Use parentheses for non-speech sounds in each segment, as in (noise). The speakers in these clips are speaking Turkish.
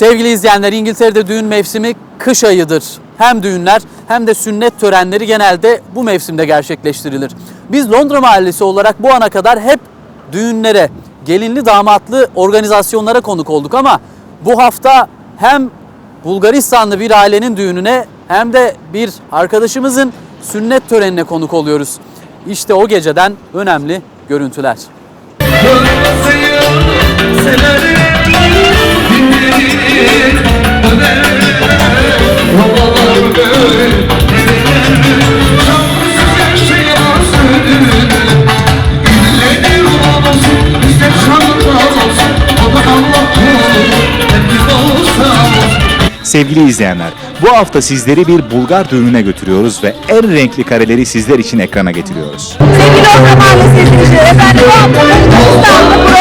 Sevgili izleyenler İngiltere'de düğün mevsimi kış ayıdır. Hem düğünler hem de sünnet törenleri genelde bu mevsimde gerçekleştirilir. Biz Londra Mahallesi olarak bu ana kadar hep düğünlere, gelinli damatlı organizasyonlara konuk olduk ama bu hafta hem Bulgaristanlı bir ailenin düğününe hem de bir arkadaşımızın sünnet törenine konuk oluyoruz. İşte o geceden önemli görüntüler. Sevgili izleyenler, bu hafta sizleri bir Bulgar düğününe götürüyoruz ve en renkli kareleri sizler için ekrana getiriyoruz. Sevgili Osman Mahallesi izleyicileri, efendim bu hafta İstanbul'da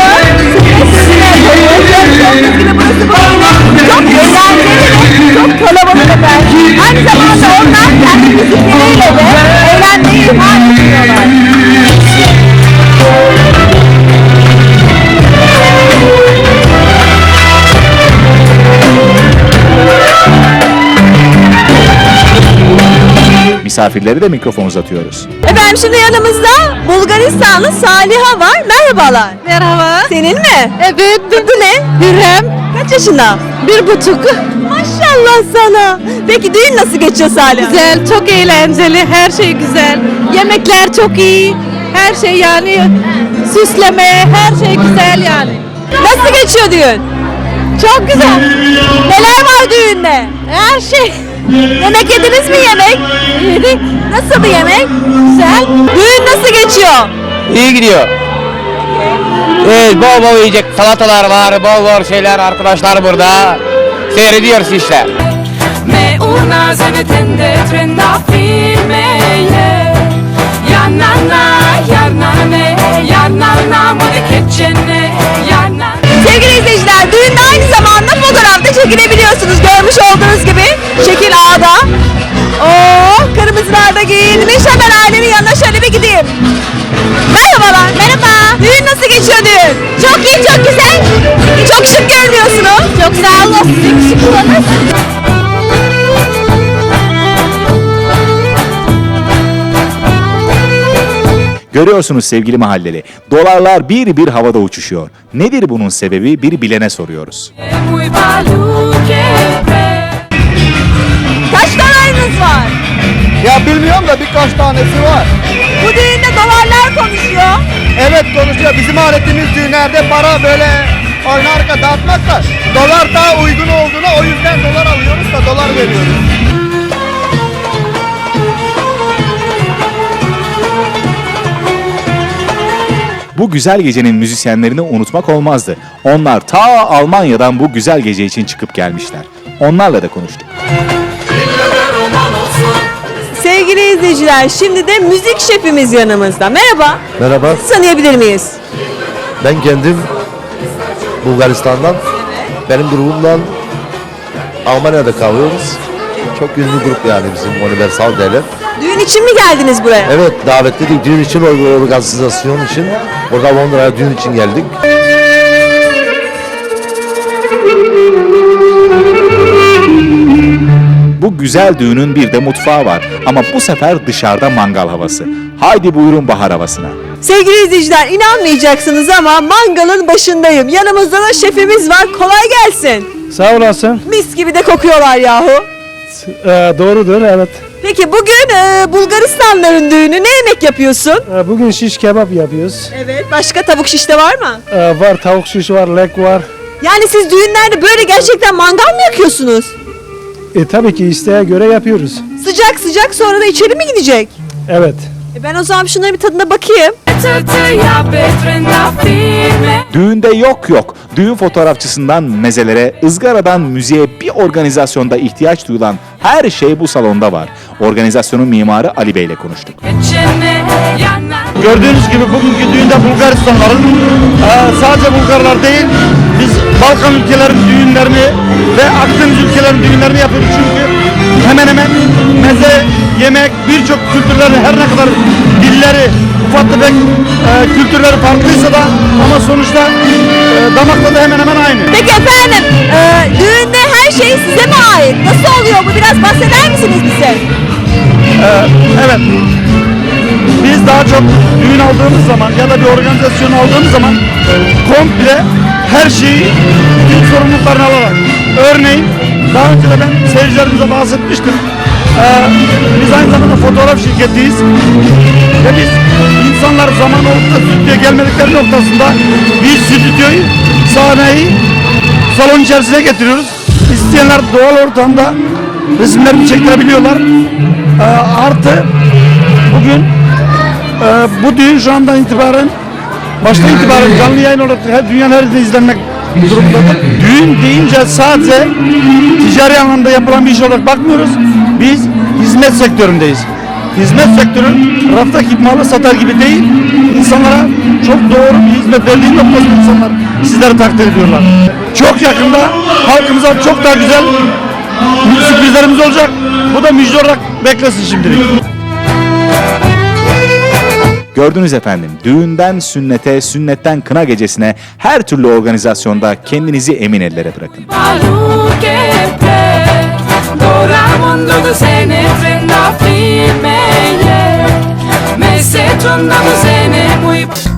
Misafirlere de mikrofon uzatıyoruz. Efendim şimdi yanımızda Bulgaristanlı Saliha var. Merhabalar. Merhaba. Senin mi? Evet. Adı ne? Hürrem. Kaç yaşında? Bir buçuk. Maşallah sana. Peki düğün nasıl geçiyor Saliha? Güzel, çok eğlenceli. Her şey güzel. Yemekler çok iyi. Her şey yani süsleme, her şey güzel yani. Nasıl geçiyor düğün? Çok güzel. Neler var düğünde? Her şey. Yemek yediniz mi yemek? Yedik. (laughs) Nasıl bir yemek? Güzel. Düğün nasıl geçiyor? İyi gidiyor. Evet bol bol yiyecek salatalar var, bol bol şeyler arkadaşlar burada. Seyrediyoruz işte. Me una zenetende trenda filmeye Yanana, yarnane, yarnana Mode keçene, 25 ben ailemin yanına şöyle bir gideyim. Merhabalar. Merhaba. Düğün nasıl geçiyor düğün? Çok iyi, çok güzel. Çok şık görünüyorsunuz. Çok sağ olun. Sizin şıklığınız. Görüyorsunuz sevgili mahalleli, dolarlar bir bir havada uçuşuyor. Nedir bunun sebebi bir bilene soruyoruz. Kaç dolarınız var? Ya bilmiyorum da birkaç tanesi var. Bu düğünde dolarlar konuşuyor. Evet konuşuyor. Bizim aletimiz düğünlerde para böyle oyna arka dağıtmak da dolar daha uygun olduğunu o yüzden dolar alıyoruz da dolar veriyoruz. Bu güzel gecenin müzisyenlerini unutmak olmazdı. Onlar ta Almanya'dan bu güzel gece için çıkıp gelmişler. Onlarla da konuştuk. Sevgili izleyiciler şimdi de müzik şefimiz yanımızda. Merhaba. Merhaba, Sizi tanıyabilir miyiz? ben kendim Bulgaristan'dan, benim grubumdan Almanya'da kalıyoruz. Çok ünlü grup yani bizim Universal derler. Düğün için mi geldiniz buraya? Evet, davetliydik düğün için, organizasyon için. Burada Londra'ya düğün için geldik. Bu güzel düğünün bir de mutfağı var ama bu sefer dışarıda mangal havası. Haydi buyurun bahar havasına. Sevgili izleyiciler inanmayacaksınız ama mangalın başındayım. Yanımızda da şefimiz var. Kolay gelsin. Sağ olasın. Mis gibi de kokuyorlar yahu. Ee, doğrudur evet. Peki bugün e, Bulgaristanların düğünü ne yemek yapıyorsun? Ee, bugün şiş kebap yapıyoruz. Evet. Başka tavuk şiş de var mı? Ee, var tavuk şiş var, lek var. Yani siz düğünlerde böyle gerçekten mangal mı yakıyorsunuz? E, tabii ki isteğe göre yapıyoruz. Sıcak sıcak sonra da içeri mi gidecek? Evet. E ben o zaman şunların bir tadına bakayım. Düğünde yok yok. Düğün fotoğrafçısından mezelere, ızgaradan müziğe bir organizasyonda ihtiyaç duyulan her şey bu salonda var. Organizasyonun mimarı Ali Bey ile konuştuk. Gördüğünüz gibi bugünkü düğünde Bulgaristanların eee, sadece Bulgarlar değil biz Balkan ülkelerin düğünlerini ve Akdeniz ülkelerin düğünlerini yapıyoruz çünkü hemen hemen meze, yemek birçok kültürlerin her ne kadar dilleri ufak tefek eee, kültürleri farklıysa da ama sonuçta eee, damak tadı hemen hemen aynı. Peki efendim e, düğünde size mi ait? Nasıl oluyor bu? Biraz bahseder misiniz bize? Evet. Biz daha çok düğün aldığımız zaman ya da bir organizasyon aldığımız zaman komple her şeyi bütün sorumluluklarını alarak. Örneğin daha önce de ben seyircilerimize bahsetmiştim. Ee, biz aynı zamanda fotoğraf şirketiyiz. Ve biz insanlar zaman olup da stüdyoya gelmedikleri noktasında biz stüdyoyu, sahneyi salon içerisine getiriyoruz. İsteyenler doğal ortamda resimlerini çektirebiliyorlar. Ee, artı bugün e, bu düğün şu andan itibaren başta itibaren canlı yayın olarak her, dünyanın her yerinde izlenmek durumundadır. Düğün deyince sadece ticari anlamda yapılan bir iş olarak bakmıyoruz. Biz hizmet sektöründeyiz. Hizmet sektörü raftaki malı satar gibi değil, insanlara çok doğru bir hizmet verdiği noktasında insanlar sizleri takdir ediyorlar. Çok yakında halkımıza çok daha güzel sürprizlerimiz olacak. Bu da müjde olarak beklesin şimdilik. Gördünüz efendim, düğünden sünnete, sünnetten kına gecesine her türlü organizasyonda kendinizi emin ellere bırakın. Me se sene muy